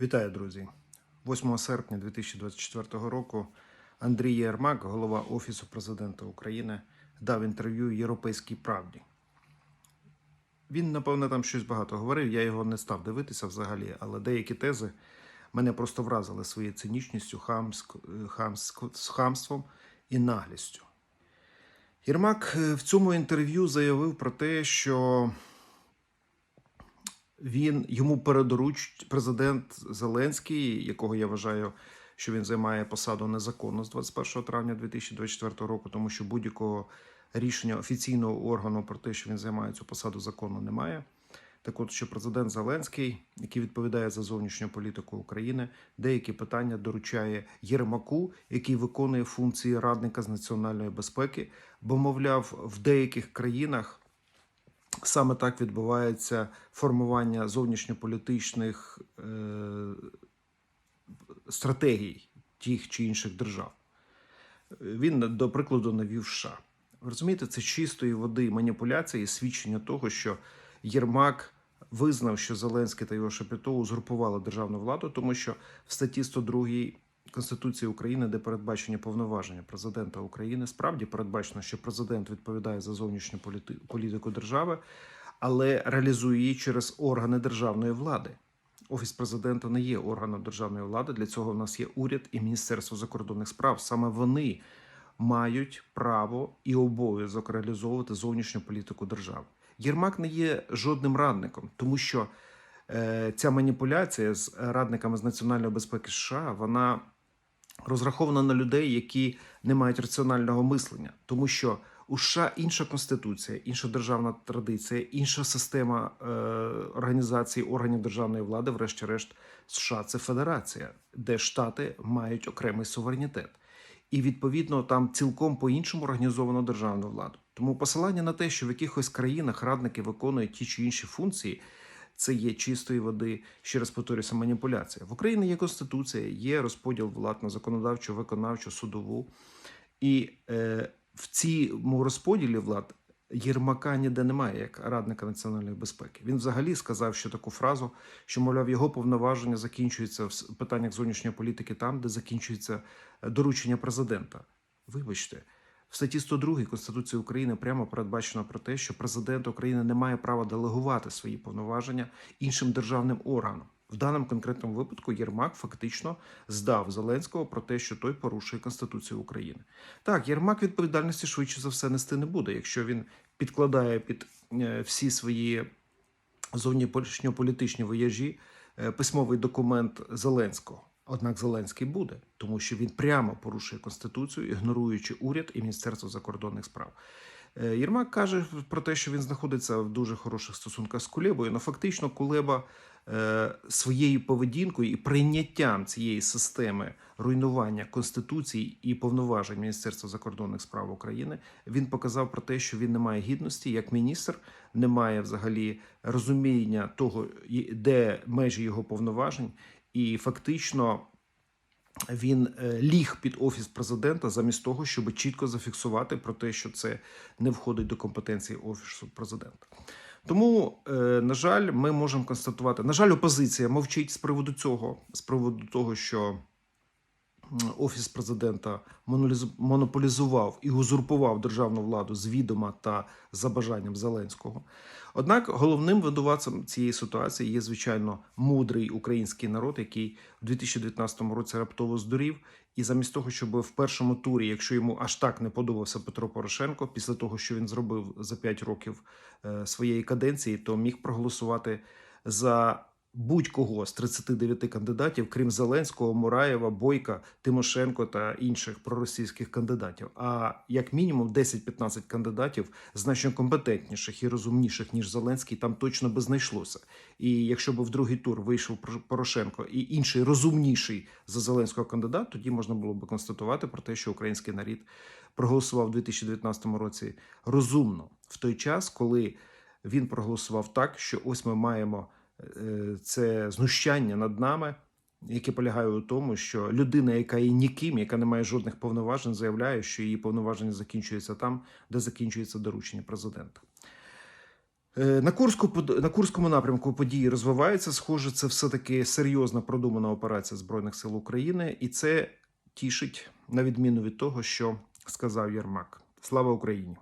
Вітаю, друзі! 8 серпня 2024 року Андрій Єрмак, голова Офісу президента України, дав інтерв'ю Європейській правді. Він, напевно, там щось багато говорив. Я його не став дивитися взагалі, але деякі тези мене просто вразили своєю цинічністю, хамськ, з хамством і наглістю. Єрмак е, в цьому інтерв'ю заявив про те, що він йому передоруч президент Зеленський, якого я вважаю, що він займає посаду незаконно з 21 травня 2024 року, тому що будь-якого рішення офіційного органу про те, що він займає цю посаду закону, немає. Так от, що президент Зеленський, який відповідає за зовнішню політику України, деякі питання доручає Єрмаку, який виконує функції радника з національної безпеки, бо, мовляв, в деяких країнах саме так відбувається формування зовнішньополітичних е, стратегій тих чи інших держав. Він, до прикладу, навів США. Розумієте, це чистої води маніпуляція і свідчення того, що Єрмак визнав, що Зеленський та його Шепетов узурпували державну владу, тому що в статті 102 Конституції України, де передбачені повноваження президента України, справді передбачено, що президент відповідає за зовнішню політи- політику держави, але реалізує її через органи державної влади. Офіс президента не є органом державної влади. Для цього в нас є уряд і Міністерство закордонних справ. Саме вони мають право і обов'язок реалізовувати зовнішню політику держави. Єрмак не є жодним радником, тому що е, ця маніпуляція з радниками з національної безпеки США вона розрахована на людей, які не мають раціонального мислення, тому що у США інша конституція, інша державна традиція, інша система е, організації органів державної влади, врешті-решт, США це федерація, де штати мають окремий суверенітет. І відповідно там цілком по-іншому організовано державну владу. Тому посилання на те, що в якихось країнах радники виконують ті чи інші функції, це є чистої води, ще раз повторюся, маніпуляція. В Україні є конституція, є розподіл влад на законодавчу, виконавчу, судову. І е, в цьому розподілі влад Єрмака ніде немає як радника національної безпеки. Він взагалі сказав ще таку фразу, що мовляв його повноваження закінчуються в питаннях зовнішньої політики там, де закінчується е, доручення президента. Вибачте. В статті 102 Конституції України прямо передбачено про те, що президент України не має права делегувати свої повноваження іншим державним органам. В даному конкретному випадку Єрмак фактично здав Зеленського про те, що той порушує Конституцію України. Так, Єрмак відповідальності швидше за все нести не буде, якщо він підкладає під е, всі свої зовнішньополітичні вояжі е, письмовий документ Зеленського. Однак Зеленський буде, тому що він прямо порушує конституцію, ігноруючи уряд і Міністерство закордонних справ. Е, Єрмак каже про те, що він знаходиться в дуже хороших стосунках з Кулебою. але фактично Кулеба е, своєю поведінкою і прийняттям цієї системи руйнування конституції і повноважень Міністерства закордонних справ України він показав про те, що він не має гідності як міністр, не має взагалі розуміння того, де межі його повноважень, і фактично. Він е, ліг під офіс президента замість того, щоб чітко зафіксувати про те, що це не входить до компетенції офісу президента. Тому, е, на жаль, ми можемо констатувати. На жаль, опозиція мовчить з приводу цього, з приводу того, що офіс президента монополізував і узурпував державну владу з відома та за бажанням Зеленського. Однак головним винуватцем цієї ситуації є, звичайно, мудрий український народ, який в 2019 році раптово здурів. І замість того, щоб в першому турі, якщо йому аж так не подобався Петро Порошенко, після того, що він зробив за 5 років е, своєї каденції, то міг проголосувати за будь-кого з 39 кандидатів, крім Зеленського, Мураєва, Бойка, Тимошенко та інших проросійських кандидатів. А як мінімум 10-15 кандидатів значно компетентніших і розумніших ніж Зеленський, там точно би знайшлося. І якщо б в другий тур вийшов Пор- Порошенко і інший розумніший за Зеленського кандидат, тоді можна було б констатувати про те, що український народ проголосував у 2019 році розумно в той час, коли він проголосував так, що ось ми маємо це знущання над нами, яке полягає у тому, що людина, яка є ніким, яка не має жодних повноважень, заявляє, що її повноваження закінчуються там, де закінчується доручення президента. Е, На, Курську, на Курському напрямку події розвиваються. Схоже, це все-таки серйозна продумана операція Збройних сил України, і це тішить на відміну від того, що сказав Єрмак. Слава Україні!